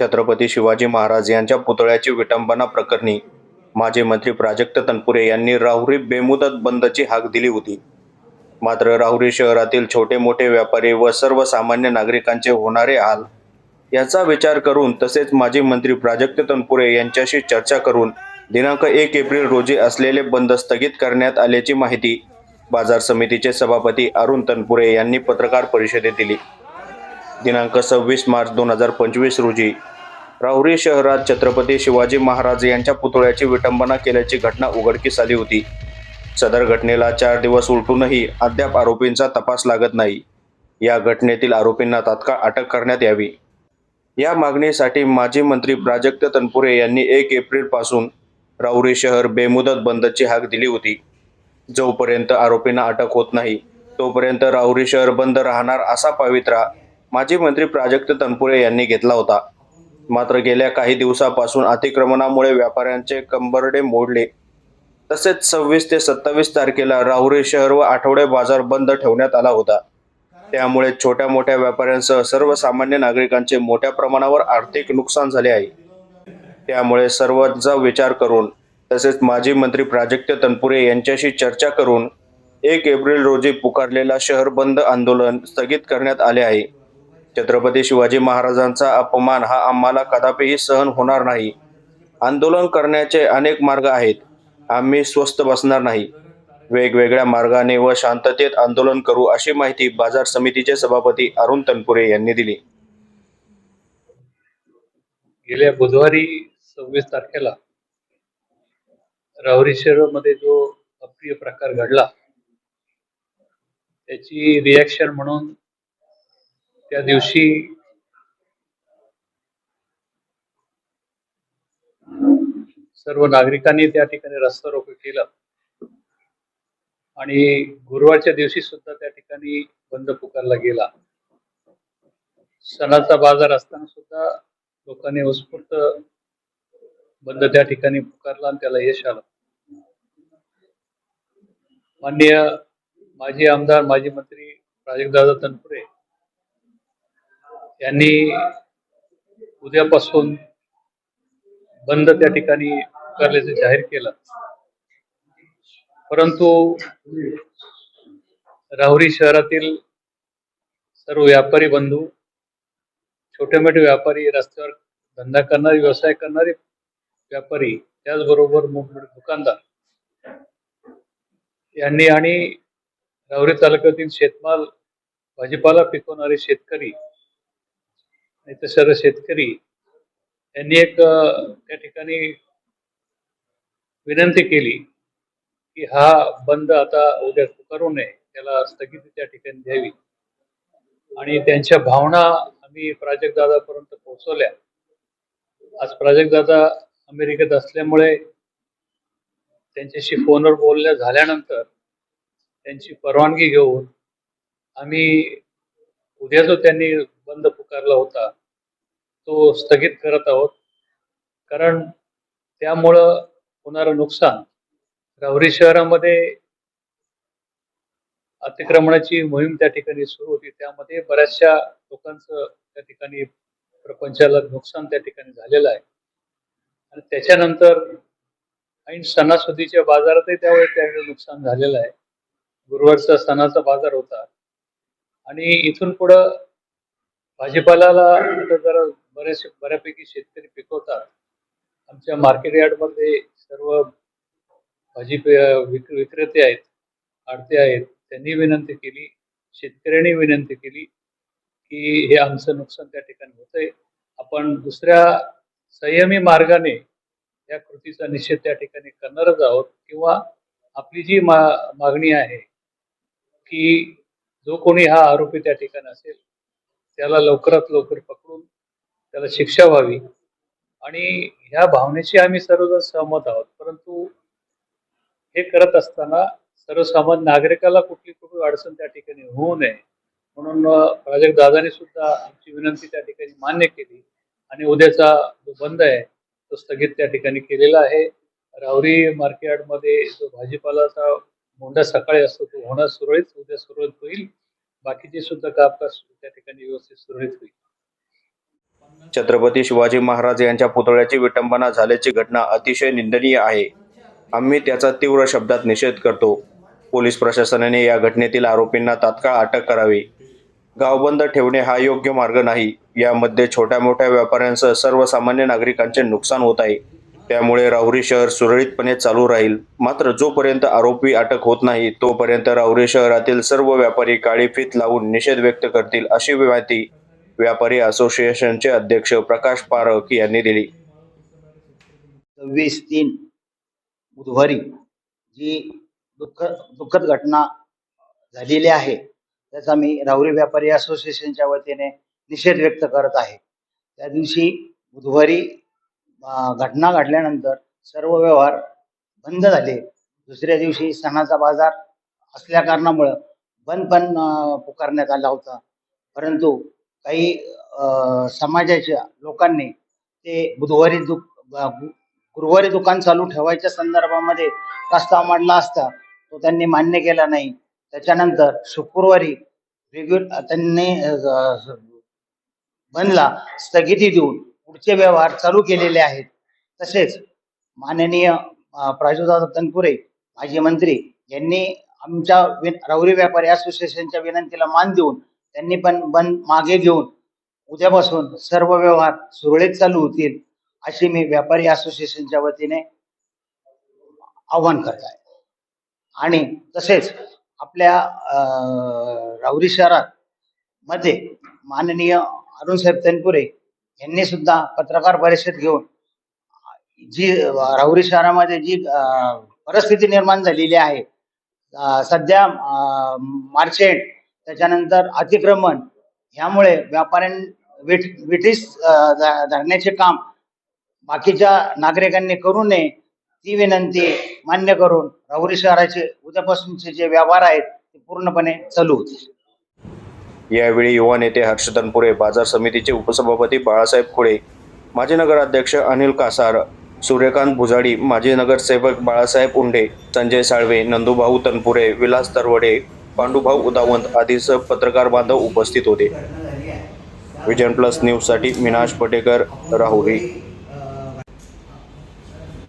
छत्रपती शिवाजी महाराज यांच्या पुतळ्याची विटंबना प्रकरणी माजी मंत्री प्राजक्त तनपुरे यांनी राहुरी बेमुदत बंदची हाक दिली होती. मात्र राहुरी शहरातील छोटे मोठे व्यापारी व सर्वसामान्य नागरिकांचे होणारे हाल याचा विचार करून तसेच माजी मंत्री प्राजक्त तनपुरे यांच्याशी चर्चा करून दिनांक एक एप्रिल रोजी असलेले बंद स्थगित करण्यात आल्याची माहिती बाजार समितीचे सभापती अरुण तनपुरे यांनी पत्रकार परिषदेत दिली. दिनांक सव्वीस मार्च दोन हजार पंचवीस रोजी राहुरी शहरात छत्रपती शिवाजी महाराज यांच्या पुतळ्याची विटंबना केल्याची घटना उघडकीस आली होती. सदर घटनेला चार दिवस उलटूनही अद्याप आरोपींचा तपास लागत नाही. या घटनेतील आरोपींना तात्काळ अटक करण्यात यावी. या मागणीसाठी माजी मंत्री प्राजक्त तनपुरे यांनी एक एप्रिलपासून राहुरी शहर बेमुदत बंदची हाक दिली होती. जोपर्यंत आरोपींना अटक होत नाही तोपर्यंत राहुरी शहर बंद राहणार असा पवित्रा माजी मंत्री प्राजक्त तनपुरे यांनी घेतला होता. मात्र गेल्या काही दिवसापासून अतिक्रमणामुळे व्यापाऱ्यांचे कंबरडे मोडले. तसेच सव्वीस ते सत्तावीस तारखेला राहुरी शहर व आठवडे बाजार बंद ठेवण्यात आला होता. त्यामुळे छोट्या मोठ्या व्यापाऱ्यांसह सर्वसामान्य नागरिकांचे मोठ्या प्रमाणावर आर्थिक नुकसान झाले आहे. त्यामुळे सर्वांचा विचार करून तसेच माजी मंत्री प्राजक्त तनपुरे यांच्याशी चर्चा करून एक एप्रिल रोजी पुकारलेला शहर बंद आंदोलन स्थगित करण्यात आले आहे. छत्रपती शिवाजी महाराजांचा अपमान हा आम्हाला कदापिही सहन होणार नाही. आंदोलन करण्याचे अनेक मार्ग आहेत. आम्ही स्वस्थ बसणार नाही. वेगवेगळ्या मार्गाने व शांततेत आंदोलन करू अशी माहिती बाजार समितीचे सभापती अरुण तनपुरे यांनी दिली. गेल्या बुधवारी सव्वीस तारखेला रावरी शहरामध्ये जो अप्रिय प्रकार घडला त्याची रिॲक्शन म्हणून त्या दिवशी सर्व नागरिकांनी त्या ठिकाणी रस्ता रोको केलं. आणि गुरुवारच्या दिवशी सुद्धा त्या ठिकाणी बंद पुकारला गेला. सणाचा बाजार असताना सुद्धा लोकांनी उत्स्फूर्त बंद त्या ठिकाणी पुकारला आणि त्याला यश आलं. माननीय माजी आमदार माजी मंत्री प्राजक्तदादा तनपुरे यांनी उद्यापासून बंद त्या ठिकाणी करल्याचं जाहीर केलं. परंतु राहुरी शहरातील सर्व व्यापारी बंधू छोटे मोठे व्यापारी रस्त्यावर धंदा करणारे व्यवसाय करणारे व्यापारी त्याचबरोबर मोठमोठे दुकानदार यांनी आणि राहुरी तालुक्यातील शेतमाल भाजीपाला पिकवणारे शेतकरी आणि ते सर्व शेतकरी यांनी एक त्या ठिकाणी विनंती केली की हा बंद आता उद्या करू नये त्याला स्थगिती त्या ठिकाणी द्यावी. आणि त्यांच्या भावना आम्ही प्राजक्तदादापर्यंत पोहोचवल्या. आज प्राजक्तदादा अमेरिकेत असल्यामुळे त्यांच्याशी फोनवर बोलल्या झाल्यानंतर त्यांची परवानगी घेऊन आम्ही उद्या जो त्यांनी बंद पुकारला होता तो स्थगित करत आहोत. कारण त्यामुळं होणारं नुकसान राहुरी शहरामध्ये अतिक्रमणाची मोहीम त्या ठिकाणी सुरू होती. त्यामध्ये बऱ्याचशा लोकांचं त्या ठिकाणी प्रपंचाला नुकसान त्या ठिकाणी झालेलं आहे. आणि त्याच्यानंतर ऐन सणासुदीच्या बाजारातही त्यावेळी त्यावेळी नुकसान झालेलं आहे. गुरुवारचा सणाचा बाजार होता. आणि इथून पुढं भाजीपाल्याला आता जरा बरेचसे बऱ्यापैकी शेतकरी पिकवतात. आमच्या मार्केट यार्डमध्ये सर्व भाजी विक विक्रेते आहेत आडते आहेत. त्यांनी विनंती केली शेतकऱ्यांनी विनंती केली की हे आमचं नुकसान त्या ठिकाणी होतंय. आपण दुसऱ्या संयमी मार्गाने या कृतीचा निषेध त्या ठिकाणी करणारच आहोत किंवा आपली जी मा मागणी आहे की जो कोणी हा आरोपी त्या ठिकाणी असेल त्याला लवकरात लवकर पकडून त्याला शिक्षा व्हावी. आणि ह्या भावनेशी आम्ही सर्वजण सहमत आहोत. परंतु हे करत असताना सर्वसामान्य नागरिकाला कुठली कुठली अडचण त्या ठिकाणी होऊ नये. म्हणून प्राजक्त दादाने सुद्धा आमची विनंती त्या ठिकाणी मान्य केली. आणि उद्याचा जो बंद आहे तो स्थगित त्या ठिकाणी केलेला आहे. रावरी मार्केटमध्ये जो भाजीपालाचा मोंढा सकाळी असतो तो होणं सुरळीत उद्या सुरळीत होईल. बाकीचे सुद्धा कामकाज त्या ठिकाणी व्यवस्थित सुरळीत होईल. छत्रपती शिवाजी महाराज यांच्या पुतळ्याची विटंबना झाल्याची घटना अतिशय निंदनीय आहे. आम्ही त्याचा तीव्र शब्दात निषेध करतो. पोलीस प्रशासनाने या घटनेतील आरोपींना तात्काळ अटक करावी. गाव बंद ठेवणे हा योग्य मार्ग नाही. यामध्ये छोट्या मोठ्या व्यापाऱ्यांसह सर्वसामान्य नागरिकांचे नुकसान होत आहे. त्यामुळे राहुरी शहर सुरळीतपणे चालू राहील. मात्र जोपर्यंत आरोपी अटक होत नाही तोपर्यंत राहुरी शहरातील सर्व व्यापारी काळी फीत लावून निषेध व्यक्त करतील अशी माहिती व्यापारी असोसिएशनचे अध्यक्ष प्रकाश पारख यांनी दिली. सव्वीस तीन बुधवारी जी दुःख दुःखद घटना झालेली आहे त्याचा मी राहुरी व्यापारी असोसिएशनच्या वतीने निषेध व्यक्त करत आहे. त्या दिवशी बुधवारी घटना घडल्यानंतर सर्व व्यवहार बंद झाले. दुसऱ्या दिवशी सणाचा बाजार असल्या कारणामुळं बंद पण पुकारण्यात आला होता. परंतु काही समाजाच्या लोकांनी ते बुधवारी दु गुरुवारी दुकान चालू ठेवायच्या संदर्भामध्ये प्रस्ताव मांडला असता तो त्यांनी मान्य केला नाही. त्याच्यानंतर शुक्रवारी रेग्युलर त्यांनी बंदला स्थगिती देऊन पुढचे व्यवहार चालू केलेले आहेत. तसेच माननीय अं, प्राजूदादा तनपुरे माजी मंत्री यांनी आमच्या वि- व्यापारी असोसिएशनच्या विनंतीला मान देऊन त्यांनी पण बंद मागे घेऊन उद्यापासून सर्व व्यवहार सुरळीत चालू होतील अशी मी व्यापारी असोसिएशनच्या वतीने आव्हान करत आहे. आणि तसेच आपल्या अं, शहरात मध्ये माननीय अरुण साहेब तनपुरे यांनी सुद्धा पत्रकार परिषद घेऊन जी राहुरी शहरामध्ये जी परिस्थिती निर्माण झालेली आहे सध्या मार्चेंट त्याच्यानंतर अतिक्रमण ह्यामुळे व्यापाऱ्यां विट धरण्याचे काम बाकीच्या नागरिकांनी करू नये ती विनंती मान्य करून राहुरी शहराचे उद्यापासूनचे जे व्यवहार आहेत ते पूर्णपणे चालू होतील. यावेळी युवा नेते हर्ष तनपुरे बाजार समितीचे उपसभापती बाळासाहेब खुळे माजी नगराध्यक्ष अनिल कासार सूर्यकांत भुजाडी माजी नगरसेवक बाळासाहेब उंडे संजय साळवे नंदूभाऊ तनपुरे विलास तरवडे पांडुभाऊ उदावंत आदीसह पत्रकार बांधव उपस्थित होते. विजन प्लस न्यूजसाठी मिनाश पटेकर राहुरी.